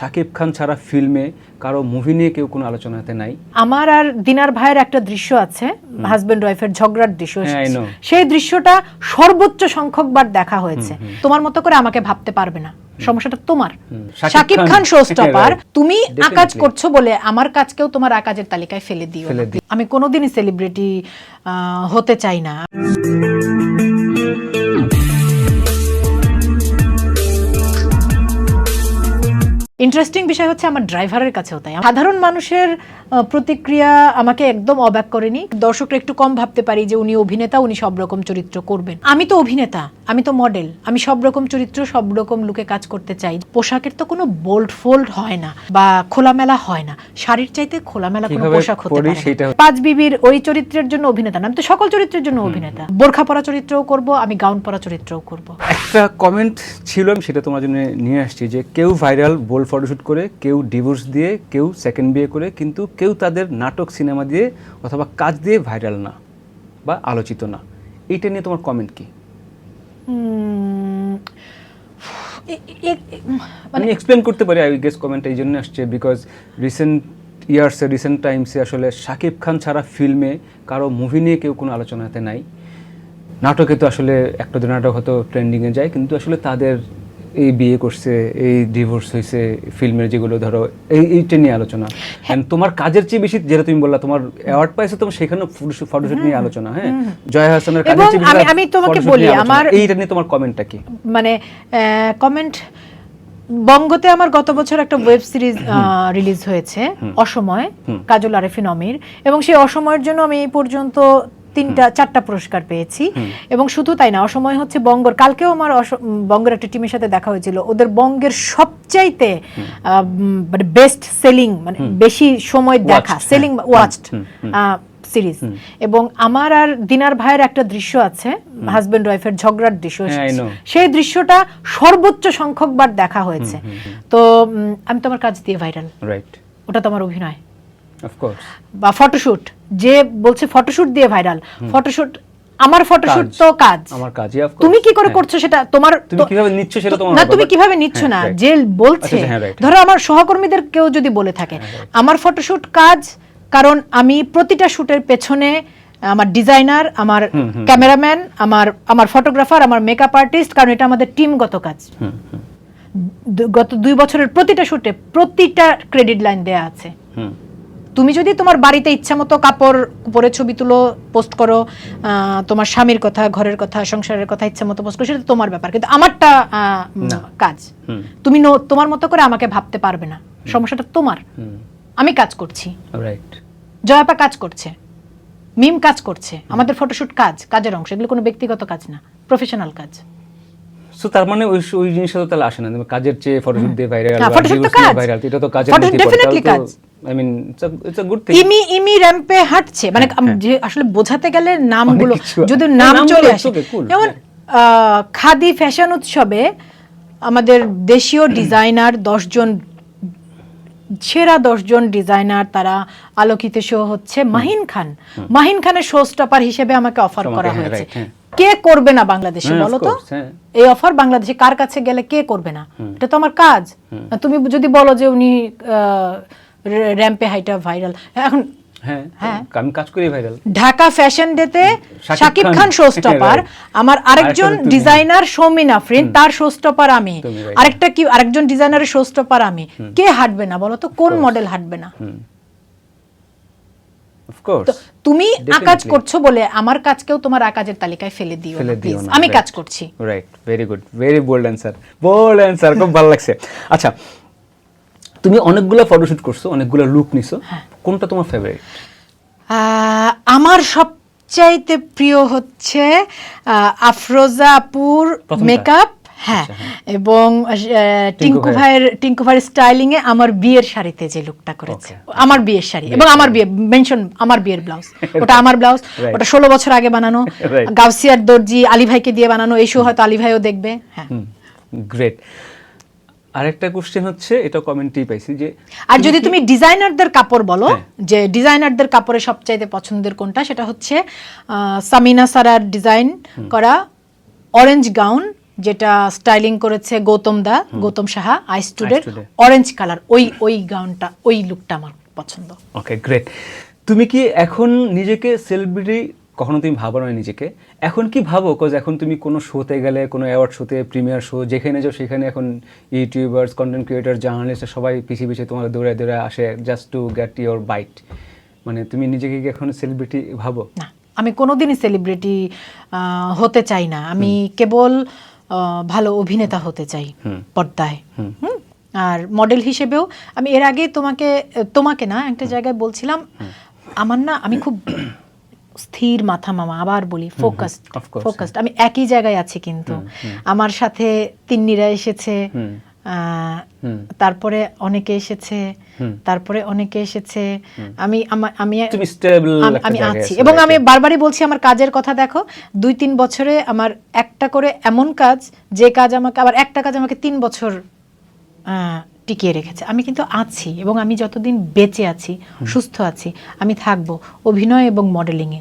শাকিব খান ছাড়া ফিল্মে কারও মুভি নিয়ে কেউ কোনো আলোচনাতে নাই। আমার আর দিনার ভাইয়ের একটা দৃশ্য আছে হাজবেন্ড ওয়াইফের ঝগড়ার দৃশ্য হ্যাঁ. সেই দৃশ্যটা সর্বোচ্চ সংখ্যকবার দেখা হয়েছে। তোমার মতো করে আমাকে ভাবতে পারবে না। সমস্যাটা তোমার। শাকিব খান। শোস্টপার তুমি আকাজ করছ বলে আমার কাজকেও তোমার আকাজের তালিকায় ফেলে দিও আমি কোনোদিনই সেলিব্রিটি হতে চাই না। ইন্টারেস্টিং বিষয় হচ্ছে আমার ড্রাইভারের কাছেও তাই। সাধারণ মানুষের প্রতিক্রিয়া আমাকে একদম অবাক করেনি। দর্শকরা একটু কম ভাবতে পারি যে উনি অভিনেতা উনি সব রকম চরিত্র করবেন। আমি তো অভিনেতা আমি তো মডেল আমি সব রকম চরিত্র সব রকম লুকে কাজ করতে চাই। পোশাকের তো কোনো বোল্ড ফোল্ড হয় না বা খোলামেলা হয় না। শাড়ির চাইতে খোলামেলা কোনো পোশাক হতে পারে পাঁচ বিবির ওই চরিত্রের জন্য অভিনেতা না আমি তো সকল চরিত্রের জন্য অভিনেতা। বোরখা পরা চরিত্রও করব আমি গাউন পরা চরিত্রও করব। একটা কমেন্ট ছিল আমি সেটা তোমার জন্য নিয়ে আসছি যে কেউ ভাইরাল বোল্ড ফটোশ্যুট করে কেউ ডিভোর্স দিয়ে কেউ সেকেন্ড বিয়ে করে কিন্তু কেউ তাদের নাটক সিনেমা দিয়ে অথবা কাজ দিয়ে ভাইরাল না বা আলোচিত না। এইটা নিয়ে তোমার কমেন্ট কি? মানে এক্সপ্লেন করতে পারি আই গেস কমেন্ট এই জন্য আসছে বিকজ রিসেন্ট ইয়ার্সে রিসেন্ট টাইমসে আসলে শাকিব খান ছাড়া ফিল্মে কারও মুভি নিয়ে কেউ কোনো আলোচনাতে নাই। নাটকে তো আসলে একটা দুটো নাটক হয়তো ট্রেন্ডিংয়ে যায় কিন্তু আসলে তাদের এই বিয়ে করছে এই ডিভোর্স হয়েছে ফিল্মের যেগুলো ধরো এই এইটা নিয়ে আলোচনা। And তোমার কাজের চেয়ে বেশি যেটা তুমি বললা তোমার অ্যাওয়ার্ড পাইছো তোমার সেখানে ফটোশুট নিয়ে আলোচনা হ্যাঁ? জয়া হাসানের কাজের চেয়ে বেশি আমি- আমি তোমাকে বলি, আমার- এইটা নিয়ে তোমার কমেন্টটা কি? মানে কমেন্ট বঙ্গতে আমার গত বছর একটা ওয়েব সিরিজ রিলিজ হয়েছে অসময় কাজল আরেফিন অমির। এবং সেই অসময়ের জন্য আমি এই পর্যন্ত তিনটা চারটা পুরস্কার পেয়েছি। এবং শুধু তাই না অসময় হচ্ছে বঙ্গর। কালকেও আমার বঙ্গের একটা টিমের সাথে দেখা হয়েছিল। ওদের বঙ্গের সবচাইতে মানে বেস্ট সেলিং মানে বেশি সময় দেখা সেলিং। ওয়াচড সিরিজ এবং আমার আর দিনার ভাইয়ের একটা দৃশ্য আছে হাজবেন্ড ওয়াইফের ঝগড়ার দৃশ্য। হ্যাঁ. সেই দৃশ্যটা সর্বোচ্চ সংখ্যকবার দেখা হয়েছে। তো আমি তোমার কাজ দিয়ে ভাইরাল রাইট ওটা তোমার অভিনয়। বা ফটোশুট যে বলছে ফটোশুট দিয়ে ভাইরাল ফটোশুট আমার ফটোশুট তো কাজ। আমার কাজই তুমি কি করে হ্যাঁ। করছ সেটা? তোমার তুমি কীভাবে নিচ্ছ সেটা তোমার না তুমি কীভাবে নিচ্ছ হ্যাঁ, না? যে বলছে আচ্ছা, হ্যাঁ. ধরো আমার সহকর্মীদের কেউ যদি বলে থাকে আমার ফটোশুট কাজ কারণ আমি প্রতিটা শুটের পেছনে আমার ডিজাইনার আমার ক্যামেরাম্যান আমার আমার ফটোগ্রাফার আমার মেকআপ আর্টিস্ট কারণ এটা আমাদের টিমগত কাজ। গত দুই বছরের প্রতিটা শুটে প্রতিটা ক্রেডিট লাইন দেয়া আছে। হুম। তুমি যদি তোমার বাড়িতে ইচ্ছা মতো কাপড় পরে ছবি তুলো পোস্ট করো তোমার স্বামীর কথা ঘরের কথা সংসারের কথা ইচ্ছা মতো পোস্ট করো সেটা তোমার ব্যাপার। কিন্তু আমারটা কাজ। তুমি তোমার মতো করে আমাকে ভাবতে পারবে না। সমস্যাটা তোমার। আমি কাজ করছি। রাইট জয়াপা কাজ করছে। মিম কাজ করছে। আমাদের ফটোশুট কাজ কাজের অংশ। এগুলো কোনো ব্যক্তিগত কাজ না। প্রফেশনাল কাজ। সো তার মানে ওই ওই জিনিসটা তো তাহলে আসে না। কাজের চেয়ে ফটোশুট দিয়ে ভাইরাল হ্যাঁ, photoshoot তো কাজ। ভাইরাল এটা তো কাজের মধ্যে definitely কাজ। I mean it's a good thing ইমি ইমি র্যাম্পে হাঁটছে। মানে যে আসলে বোঝাতে গেলে নামগুলো যদি হ্যাঁ, নাম চলে আসে। যেমন হ্যাঁ। খাদি ফ্যাশন উৎসবে আমাদের দেশীয় ডিজাইনার দশজন সেরা দশজন ডিজাইনার তারা আলোকিত শো হচ্ছে মাহিন খান। মাহিন খানের শো স্টপার হিসেবে আমাকে অফার করা হ্যাঁ, হয়েছে। হ্যাঁ। কে করবে না বাংলাদেশে হ্যাঁ, বলো তো? হ্যাঁ। এই অফার বাংলাদেশে কার কাছে গেলে কে করবে না? এটা তো আমার কাজ। তুমি যদি বলো যে উনি র্যাম্পে হাইটা ভাইরাল এখন হ্যাঁ হ্যাঁ। আমি কাজ করি ভাইরাল ঢাকা ফ্যাশন ডেতে Shakib Shakib Khan, Khan. Show stopper right. আমার আরেকজন। ডিজাইনার সৌমিন আফরিন তার শো স্টপার আমি আরেকটা কি আরেকজন ডিজাইনারের শো স্টপার আমি। কে হাঁটবে না বলো তো? কোন মডেল হাঁটবে না? তুমি আকাজ করছ বলে আমার কাজকেও তোমার আকাজের তালিকায় ফেলে দিও প্লিজ আমি কাজ করছি। Right very good very bold answer bold answer খুব ভালো লাগছে। আচ্ছা তুমি অনেকগুলো ফটোশুট করছ অনেকগুলো লুক নিছো। হ্যাঁ। কোনটা তোমার ফেভারিট আমার সবচাইতে প্রিয় হচ্ছে আফরোজা আপুর মেকআপ হ্যাঁ এবং আহ, টিঙ্কু ভাইয়ের। টিঙ্কু ভাইয়ের স্টাইলিং এ আমার বিয়ের শাড়িতে যে লুকটা করেছে। আমার বিয়ের শাড়ি এবং আমার বিয়ে মেনশন আমার বিয়ের ব্লাউজ ওটা আমার ব্লাউজ ওটা ষোলো বছর আগে বানানো. গাউসিয়ার দর্জি আলী ভাইকে দিয়ে বানানো এই শো হয়তো আলী ভাইও দেখবে। হ্যাঁ। গ্রেট আরেকটা কোশ্চেন হচ্ছে এটা কমেন্টেই পাইছি যে আর যদি তুমি ডিজাইনারদের কাপড় বলো হ্যাঁ। যে ডিজাইনারদের কাপড়ে সবচাইতে পছন্দের কোনটা সেটা হচ্ছে সামিনা সারার ডিজাইন করা অরেঞ্জ গাউন যেটা স্টাইলিং করেছে Gautam da Gautam Saha I student orange colour ওই ওই গাউনটা ওই লুকটা আমার পছন্দ। ওকে গ্রেট তুমি কি এখন নিজেকে সেলিব্রিটি কখনো তুমি ভাবো না নিজেকে? এখন কি ভাবো? কজ এখন তুমি কোনো শোতে গেলে কোনো অ্যাওয়ার্ড শোতে প্রিমিয়ার শো যেখানে যাও সেখানে এখন ইউটিউবার্স কন্টেন্ট ক্রিয়েটার জার্নালিস্ট সবাই পিছিয়ে পিছিয়ে তোমার দৌড়ে দৌড়ে আসে just to get your bite মানে তুমি নিজেকে কি এখন সেলিব্রিটি ভাবো? না আমি কোনোদিনই সেলিব্রিটি হতে চাই না। আমি কেবল ভালো অভিনেতা হতে চাই পর্দায়। হুম? আর মডেল হিসেবেও আমি এর আগে তোমাকে তোমাকে না একটা জায়গায় বলছিলাম আমার না আমি খুব স্থির মাথা মামা আবার বলি ফোকাসড of ফোকাসড আমি একই জায়গায় আছি কিন্তু। আমার সাথে তিন্নিরা এসেছে। তারপরে অনেকে এসেছে তারপরে অনেকে এসেছে। আমি আমা- আমি তুমি স্টেবল আমি আছি। এবং আমি বারবারই বলছি আমার কাজের কথা দেখো দুই তিন বছরে আমার একটা করে এমন কাজ যে কাজ আমাকে আবার একটা কাজ আমাকে তিন বছর আহ, টিকিয়ে রেখেছে। আমি কিন্তু আছি এবং আমি যতদিন বেঁচে আছি সুস্থ আছি আমি থাকব অভিনয় এবং মডেলিংয়ে